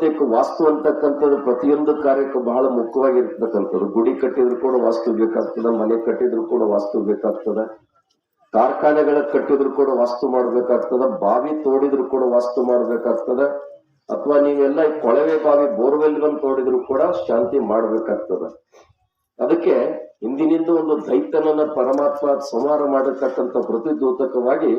ಬಹುತೇಕ ವಾಸ್ತು ಅಂತಕ್ಕಂಥದ್ದು ಪ್ರತಿಯೊಂದು ಕಾರ್ಯಕ್ಕೂ ಬಹಳ ಮುಖ್ಯವಾಗಿರ್ತಕ್ಕಂಥದ್ದು. ಗುಡಿ ಕಟ್ಟಿದ್ರು ಕೂಡ ವಾಸ್ತು ಬೇಕಾಗ್ತದ, ಮನೆ ಕಟ್ಟಿದ್ರು ಕೂಡ ವಾಸ್ತು ಬೇಕಾಗ್ತದ, ಕಾರ್ಖಾನೆಗಳ ಕಟ್ಟಿದ್ರು ಕೂಡ ವಾಸ್ತು ಮಾಡ್ಬೇಕಾಗ್ತದ, ಬಾವಿ ತೋಡಿದ್ರು ಕೂಡ ವಾಸ್ತು ಮಾಡ್ಬೇಕಾಗ್ತದ, ಅಥವಾ ನೀವೆಲ್ಲ ಕೊಳವೆ ಬಾವಿ ಬೋರ್ವೆಲ್ ಬಂದು ತೋಡಿದ್ರು ಕೂಡ ಶಾಂತಿ ಮಾಡ್ಬೇಕಾಗ್ತದ. ಅದಕ್ಕೆ ಹಿಂದಿನಿಂದ ಒಂದು ದೈತನನ್ನ ಪರಮಾತ್ಮ ಸಂಹಾರ ಮಾಡಿರ್ತಕ್ಕಂಥ ಪ್ರತಿದೂತಕವಾಗಿ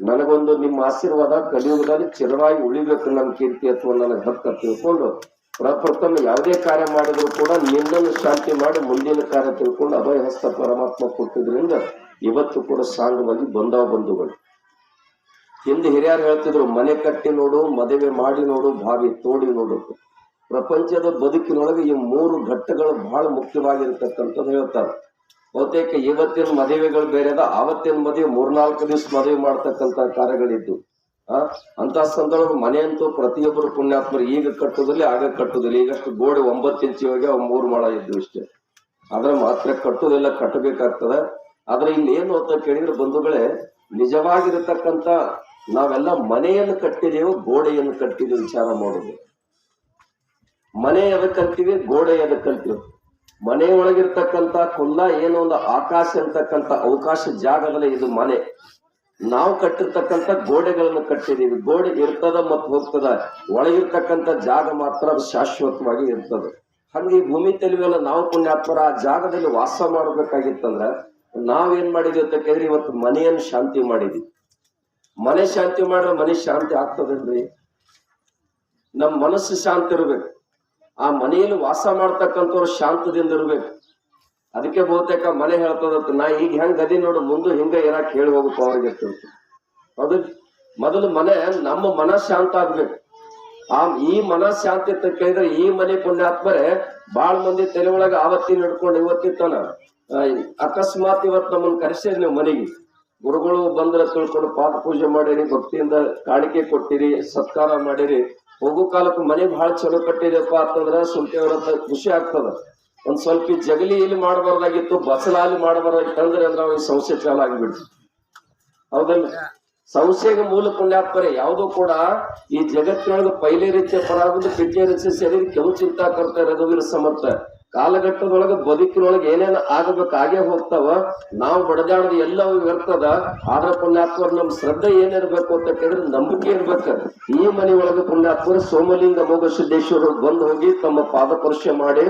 ನನಗೊಂದು ನಿಮ್ಮ ಆಶೀರ್ವಾದ ಕಲಿಯುಗದಲ್ಲಿ ಚಿರವಾಗಿ ಉಳಿಬೇಕು ನನ್ನ ಕೀರ್ತಿ ಅಥವಾ ನನಗೆ ಹಕ್ಕ ತಿಳ್ಕೊಂಡು ಪ್ರಪ್ರಥಮ ಯಾವುದೇ ಕಾರ್ಯ ಮಾಡಿದ್ರು ಕೂಡ ನಿನ್ನನ್ನು ಶಾಂತಿ ಮಾಡಿ ಮುಂದಿನ ಕಾರ್ಯ ತಿಳ್ಕೊಂಡು ಅಭಯ ಹಸ್ತ ಪರಮಾತ್ಮ ಕೊಟ್ಟಿದ್ರಿಂದ ಇವತ್ತು ಕೂಡ ಸಾಂಗವಾಗಿ ಬಂದವ ಬಂಧುಗಳು. ಹಿಂದೆ ಹಿರಿಯರು ಹೇಳ್ತಿದ್ರು, ಮನೆ ಕಟ್ಟಿ ನೋಡು, ಮದುವೆ ಮಾಡಿ ನೋಡು, ಬಾವಿ ತೋಡಿ ನೋಡು. ಪ್ರಪಂಚದ ಬದುಕಿನೊಳಗೆ ಈ ಮೂರು ಘಟ್ಟಗಳು ಬಹಳ ಮುಖ್ಯವಾಗಿರ್ತಕ್ಕಂಥದ್ದು ಹೇಳ್ತಾರೆ. ಬಹುತೇಕ ಇವತ್ತಿನ ಮದುವೆಗಳು ಬೇರೆ ಅದ, ಆವತ್ತಿನ ಮದುವೆ ಮೂರ್ನಾಲ್ಕು ದಿವಸ ಮದುವೆ ಮಾಡ್ತಕ್ಕಂಥ ಕಾರ್ಯಗಳಿದ್ದು, ಆ ಅಂತ ಸಂದರ್ಭ ಮನೆ ಅಂತೂ ಪ್ರತಿಯೊಬ್ಬರು ಪುಣ್ಯಾತ್ಮರು ಈಗ ಕಟ್ಟುದಿಲ್ಲ, ಆಗ ಕಟ್ಟುದಿಲ್ಲ, ಈಗಷ್ಟು ಗೋಡೆ ಒಂಬತ್ತು ಇಂಚಿ ಹೋಗಿ ಮೂರು ಮಾಡ ಇದ್ದು ಇಷ್ಟೇ. ಆದ್ರೆ ಮಾತ್ರ ಕಟ್ಟುದಿಲ್ಲ ಕಟ್ಟಬೇಕಾಗ್ತದ. ಆದ್ರೆ ಇಲ್ಲಿ ಏನು ಅಂತ ಕೇಳಿದ್ರೆ ಬಂಧುಗಳೇ ನಿಜವಾಗಿರತಕ್ಕಂತ ನಾವೆಲ್ಲ ಮನೆಯನ್ನು ಕಟ್ಟಿದೆಯೋ ಗೋಡೆಯನ್ನು ಕಟ್ಟಿದ ವಿಚಾರ ಮಾಡೋದು. ಮನೆ ಎದಕ್ ಕಲ್ತೀವಿ ಗೋಡೆ ಎದಕ್ ಕಲ್ತೀವಿ. ಮನೆ ಒಳಗಿರ್ತಕ್ಕಂತ ಕುಲ್ಲ ಏನೋ ಒಂದು ಆಕಾಶ ಅಂತಕ್ಕಂಥ ಅವಕಾಶ ಜಾಗದಲ್ಲೇ ಇದು ಮನೆ. ನಾವು ಕಟ್ಟಿರ್ತಕ್ಕಂಥ ಗೋಡೆಗಳನ್ನು ಕಟ್ಟಿದೀವಿ ಗೋಡೆ ಇರ್ತದ ಮತ್ತು ಹೋಗ್ತದ. ಒಳಗಿರ್ತಕ್ಕಂಥ ಜಾಗ ಮಾತ್ರ ಶಾಶ್ವತವಾಗಿ ಇರ್ತದೆ. ಹಂಗೆ ಭೂಮಿ ತೆಲುವೆಲ್ಲ ನಾವು ಪುಣ್ಯಾತ್ಮರ ಆ ಜಾಗದಲ್ಲಿ ವಾಸ ಮಾಡ್ಬೇಕಾಗಿತ್ತಂದ್ರ ನಾವೇನ್ ಮಾಡಿದ್ವಿ ಅಂತ ಕೇಳಿದ್ರೆ ಇವತ್ತು ಮನೆಯನ್ನು ಶಾಂತಿ ಮಾಡಿದ್ವಿ. ಮನೆ ಶಾಂತಿ ಮಾಡಿದ್ರೆ ಮನೆ ಶಾಂತಿ ಆಗ್ತದಲ್ರಿ ನಮ್ಮ ಮನಸ್ಸು ಶಾಂತಿ ಇರ್ಬೇಕು. ಆ ಮನೆಯಲ್ಲಿ ವಾಸ ಮಾಡ್ತಕ್ಕಂಥವ್ರು ಶಾಂತದಿಂದ ಇರ್ಬೇಕು. ಅದಕ್ಕೆ ಬಹುತೇಕ ಮನೆ ಹೇಳ್ತದ ನಾ ಈಗ ಹೆಂಗ್ ಗದಿ ನೋಡು, ಮುಂದೆ ಹಿಂಗ ಇರಾಕ್ ಹೇಳಿ ಹೋಗಬೇಕು ಅವ್ರಿಗೆ ಅದು. ಮೊದಲು ಮನೆ, ನಮ್ಮ ಮನ ಶಾಂತ ಆಗ್ಬೇಕು. ಆ, ಈ ಮನ ಶಾಂತಿ ಕೇಳಿದ್ರೆ ಈ ಮನೆ ಪುಣ್ಯಾತ್ಮರೆ ಬಾಳ್ ಮಂದಿ ತಲೆ ಒಳಗ ಆವತ್ತಿನ ಹಿಡ್ಕೊಂಡು ಇವತ್ತಿತ್ತನ. ಅಕಸ್ಮಾತ್ ಇವತ್ ನಮ್ಮನ್ನ ಕರೆಸಿರಿ ನೀವು ಮನೆಗೆ. ಗುರುಗಳು ಬಂದ್ರೆ ತಿಳ್ಕೊಂಡು ಪಾದ ಪೂಜೆ ಮಾಡಿರಿ, ಭಕ್ತಿಯಿಂದ ಕಾಣಿಕೆ ಕೊಟ್ಟಿರಿ, ಸತ್ಕಾರ ಮಾಡಿರಿ. ಹೋಗೋ ಕಾಲಕ್ಕೆ ಮನೆ ಬಹಳ ಚಲೋ ಕಟ್ಟಿದೆಪ್ಪ ಅಂತಂದ್ರೆ ಸ್ವಲ್ಪ ಹತ್ರ ಖುಷಿ ಆಗ್ತದ. ಒಂದ್ ಸ್ವಲ್ಪ ಈ ಜಗಲಿ ಇಲ್ಲಿ ಮಾಡಬಾರ್ದಾಗಿತ್ತು ಬಸಲಾಲಿ ಮಾಡಬಾರ್ದಾಗಿತ್ತು ಅಂದ್ರೆ ಅಂದ್ರೆ ಅವ್ರಿಗೆ ಚಾಲ ಆಗಿಬಿಡ್ತು. ಹೌದಲ್ಲ? ಸಂಸ್ಥೆಗೆ ಮೂಲ ಪುಣ್ಯಾತ್ಮರೆ. ಯಾವುದೂ ಕೂಡ ಈ ಜಗತ್ತಿನೊಳಗೆ ಪೈಲೆ ರೀತಿಯ ಪರಾಗುದು ಪಿಟ್ಟೆ ರೀತಿಯ ಶರೀರ ಕೆವು ಚಿಂತಾ ಕರ್ತ ರಘುವೀರ ಸಮರ್ಥ. ಕಾಲಘಟ್ಟದೊಳಗೆ ಬದುಕಿನೊಳಗೆ ಏನೇನು ಆಗಬೇಕಾಗೇ ಆಗೇ ಹೋಗ್ತಾವ, ನಾವು ಬಡದಾಡದ ಎಲ್ಲವೂ ಇರ್ತದ ಆದ್ರ ಪುಣ್ಯಾತ್ಮರ್ ನಮ್ ಶ್ರದ್ಧೆ ಏನಿರ್ಬೇಕು ಅಂತ ಕೇಳಿದ್ರೆ ನಂಬಿಕೆ ಇರ್ಬೇಕು. ಈ ಮನೆಯೊಳಗೆ ಪುಣ್ಯಾತ್ಮರು ಸೋಮಲಿಂಗ ಮೋಘ ಸಿದ್ದೇಶ್ವರ ಬಂದು ಹೋಗಿ ತಮ್ಮ ಪಾದಪರ್ಶ ಮಾಡಿ